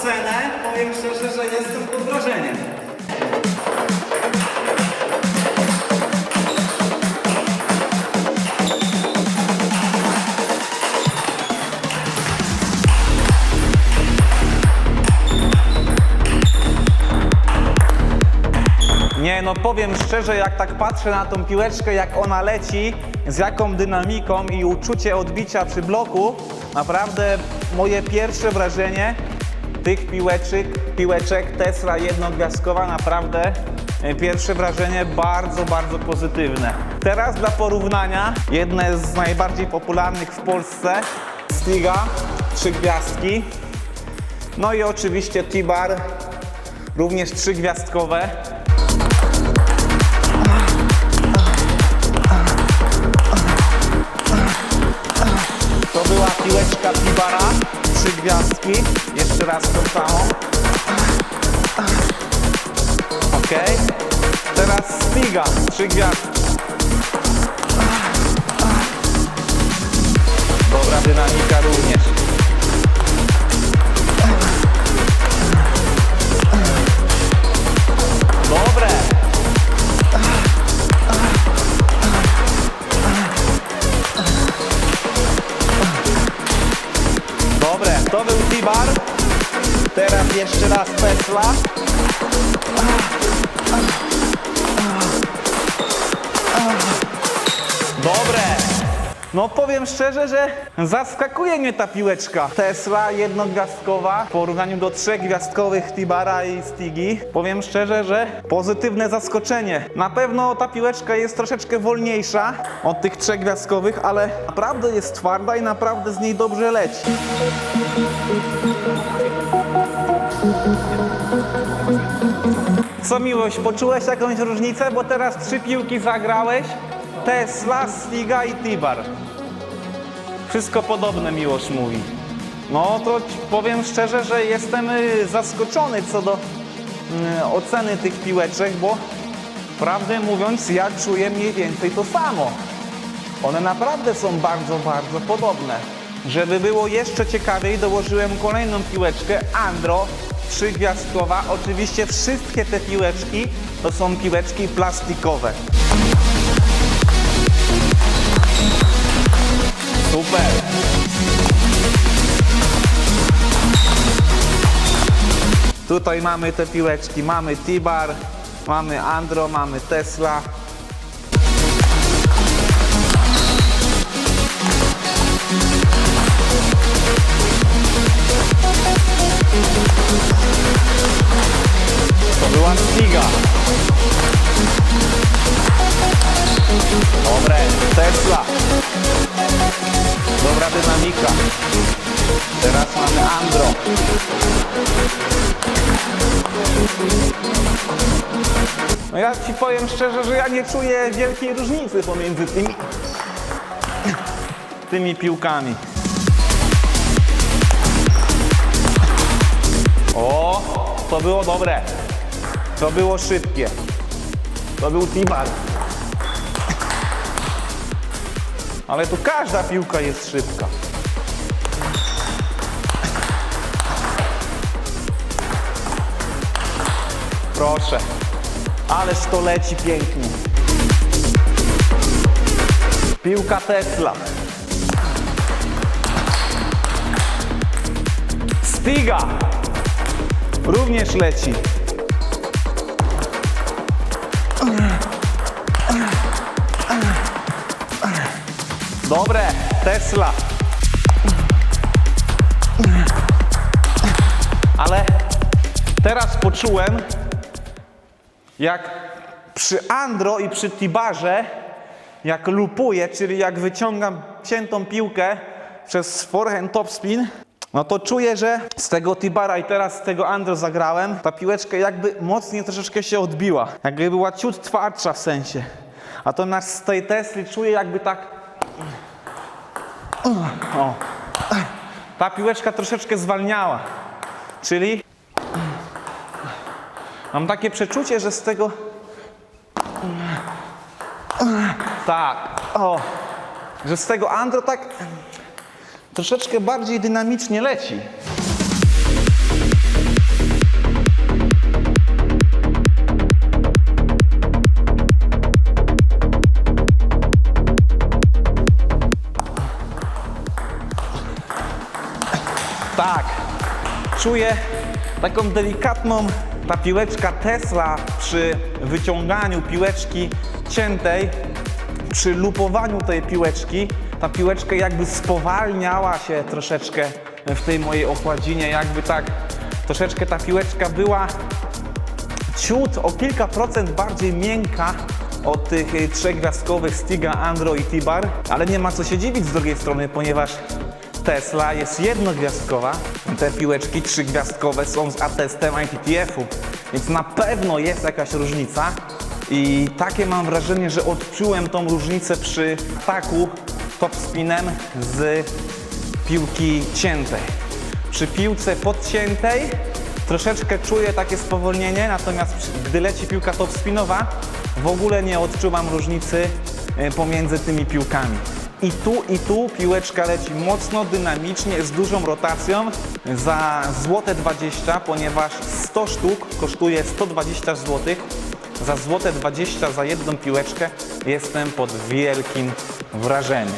scenę, powiem szczerze, że jestem pod wrażeniem. Nie, no powiem szczerze, jak tak patrzę na tą piłeczkę, jak ona leci, z jaką dynamiką i uczucie odbicia przy bloku, naprawdę moje pierwsze wrażenie tych piłeczek, piłeczek Tesla jednogwiazdkowa, naprawdę e, pierwsze wrażenie bardzo, bardzo pozytywne. Teraz dla porównania, jedne z najbardziej popularnych w Polsce, Stiga, trzy gwiazdki, no i oczywiście T-Bar, również trzygwiazdkowe. To piłeczka Tibara, trzy gwiazdki. Jeszcze raz tą samą. Ok. Teraz Stiga, trzy gwiazdki. Dobra dynamika również. To był T-Bar. Teraz jeszcze raz Tesla. Dobre. No powiem szczerze, że zaskakuje mnie ta piłeczka. Tesla jednogwiazdkowa w porównaniu do trzech gwiazdkowych Tibara i Stigi. Powiem szczerze, że pozytywne zaskoczenie. Na pewno ta piłeczka jest troszeczkę wolniejsza od tych trzech gwiazdkowych, ale naprawdę jest twarda i naprawdę z niej dobrze leci. Co miłość, poczułeś jakąś różnicę? Bo teraz trzy piłki zagrałeś. Tesla, Stiga i Tibar. Wszystko podobne miłość mówi. No to powiem szczerze, że jestem y, zaskoczony co do y, oceny tych piłeczek, bo prawdę mówiąc ja czuję mniej więcej to samo. One naprawdę są bardzo, bardzo podobne. Żeby było jeszcze ciekawiej, dołożyłem kolejną piłeczkę Andro trzygwiazdkowa. Oczywiście wszystkie te piłeczki to są piłeczki plastikowe. Super. Tutaj mamy te piłeczki. Mamy T-Bar, mamy Andro, mamy Tesla. No ja ci powiem szczerze, że ja nie czuję wielkiej różnicy pomiędzy tymi, tymi piłkami. O, to było dobre. To było szybkie. To był Tibar. Ale tu każda piłka jest szybka. Proszę. Ależ to leci pięknie. Piłka Tesla. Stiga. Również leci. Dobre, Tesla. Ale teraz poczułem, jak przy Andro i przy Tibarze, jak lupuję, czyli jak wyciągam ciętą piłkę przez forehand topspin, no to czuję, że z tego Tibara i teraz z tego Andro zagrałem, ta piłeczka jakby mocniej troszeczkę się odbiła. Jakby była ciut twardsza w sensie. Natomiast z tej Tesli czuję jakby tak o. Ta piłeczka troszeczkę zwalniała. Czyli Mam takie przeczucie, że z tego. Tak, o, że z tego andro tak troszeczkę bardziej dynamicznie leci. Tak, czuję taką delikatną ta piłeczka Tesla przy wyciąganiu piłeczki ciętej, przy lupowaniu tej piłeczki, ta piłeczka jakby spowalniała się troszeczkę w tej mojej okładzinie, jakby tak troszeczkę ta piłeczka była ciut o kilka procent bardziej miękka od tych y, trzechgwiazdkowych Stiga, Andro i T-Bar, ale nie ma co się dziwić z drugiej strony, ponieważ Tesla jest jednogwiazdkowa, te piłeczki trzygwiazdkowe są z atestem ITTF-u, więc na pewno jest jakaś różnica i takie mam wrażenie, że odczułem tą różnicę przy ataku topspinem z piłki ciętej. Przy piłce podciętej troszeczkę czuję takie spowolnienie, natomiast gdy leci piłka topspinowa, w ogóle nie odczuwam różnicy e, pomiędzy tymi piłkami. I tu, i tu piłeczka leci mocno, dynamicznie, z dużą rotacją za złote 20, ponieważ 100 sztuk kosztuje 120 zł. Za złote 20 za jedną piłeczkę jestem pod wielkim wrażeniem.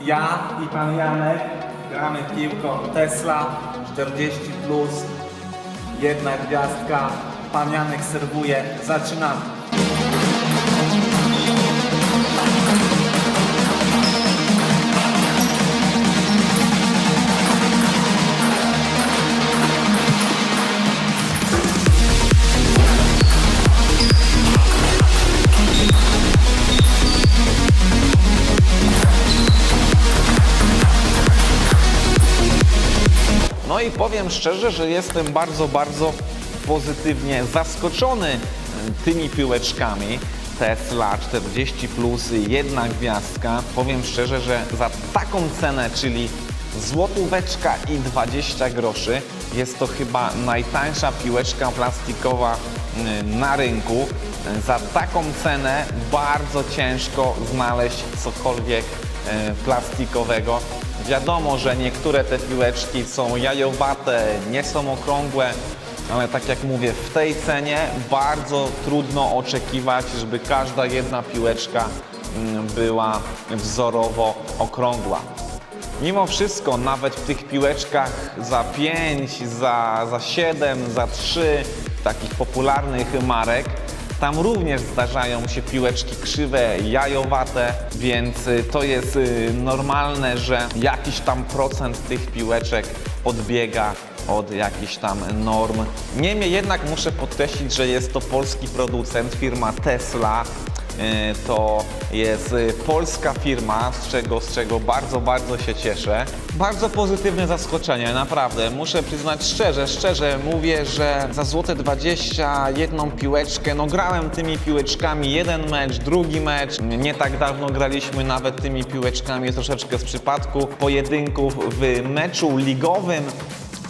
Ja i pan Janek gramy piłką Tesla 40 plus. Jedna gwiazdka. Pan Janek serwuje. Zaczynamy. I powiem szczerze, że jestem bardzo, bardzo pozytywnie zaskoczony tymi piłeczkami. Tesla 40 plus, jedna gwiazdka. Powiem szczerze, że za taką cenę, czyli złotóweczka i 20 groszy, jest to chyba najtańsza piłeczka plastikowa y, na rynku. Za taką cenę bardzo ciężko znaleźć cokolwiek e, plastikowego. Wiadomo, że niektóre te piłeczki są jajowate, nie są okrągłe, ale tak jak mówię, w tej cenie bardzo trudno oczekiwać, żeby każda jedna piłeczka mm, była wzorowo okrągła. Mimo wszystko, nawet w tych piłeczkach za 5, za, za 7, za 3 takich popularnych marek, tam również zdarzają się piłeczki krzywe, jajowate, więc y, to jest y, normalne, że jakiś tam procent tych piłeczek odbiega od jakichś tam norm. Niemniej jednak muszę podkreślić, że jest to polski producent, firma Tesla. Y, To jest y, polska firma, z czego, z czego bardzo, bardzo się cieszę. Bardzo pozytywne zaskoczenie, naprawdę. Muszę przyznać szczerze, szczerze mówię, że za złote 20 jedną piłeczkę, no grałem tymi piłeczkami jeden mecz, drugi mecz. Nie tak dawno graliśmy nawet tymi piłeczkami troszeczkę z przypadku pojedynków w meczu ligowym.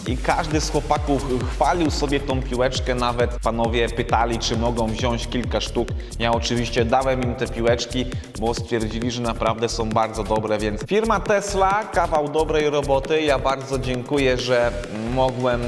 I każdy z chłopaków chwalił sobie tą piłeczkę, nawet panowie pytali, czy mogą wziąć kilka sztuk. Ja oczywiście dałem im te piłeczki, bo stwierdzili, że naprawdę są bardzo dobre, więc firma Tesla, kawał dobrej roboty. Ja bardzo dziękuję, że mogłem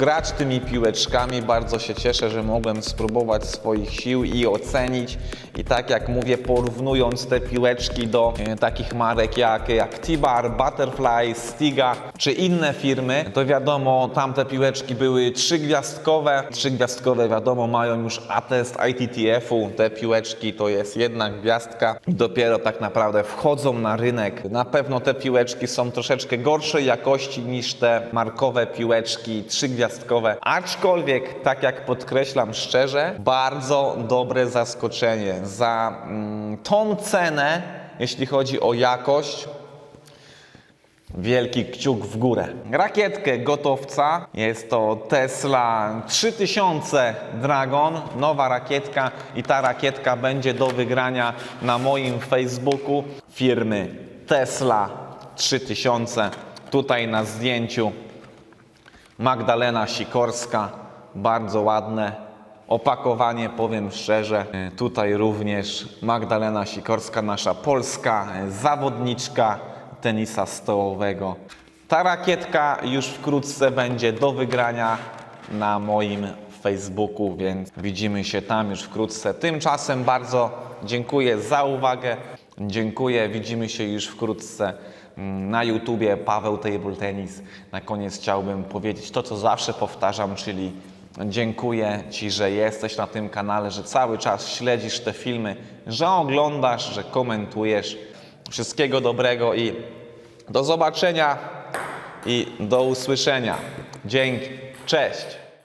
grać tymi piłeczkami. Bardzo się cieszę, że mogłem spróbować swoich sił i ocenić. I tak jak mówię, porównując te piłeczki do e, takich marek jak, jak T-Bar, Butterfly, Stiga czy inne firmy, to wiadomo, tamte piłeczki były trzygwiazdkowe. Trzygwiazdkowe wiadomo mają już atest ITTF-u. Te piłeczki to jest jedna gwiazdka dopiero tak naprawdę wchodzą na rynek. Na pewno te piłeczki są troszeczkę gorszej jakości niż te markowe piłeczki trzygwiazdkowe. Aczkolwiek, tak jak podkreślam szczerze, bardzo dobre zaskoczenie. Za mm, tą cenę, jeśli chodzi o jakość, Wielki kciuk w górę. Rakietkę gotowca. Jest to Tesla 3000 Dragon, nowa rakietka i ta rakietka będzie do wygrania na moim Facebooku firmy Tesla 3000. Tutaj na zdjęciu Magdalena Sikorska, bardzo ładne opakowanie, powiem szczerze. Tutaj również Magdalena Sikorska, nasza polska zawodniczka tenisa stołowego. Ta rakietka już wkrótce będzie do wygrania na moim Facebooku, więc widzimy się tam już wkrótce. Tymczasem bardzo dziękuję za uwagę. Dziękuję, widzimy się już wkrótce mm, na YouTubie Paweł Table Tennis. Na koniec chciałbym powiedzieć to, co zawsze powtarzam, czyli dziękuję Ci, że jesteś na tym kanale, że cały czas śledzisz te filmy, że oglądasz, że komentujesz. Wszystkiego dobrego i do zobaczenia i do usłyszenia. Dzięki. Cześć.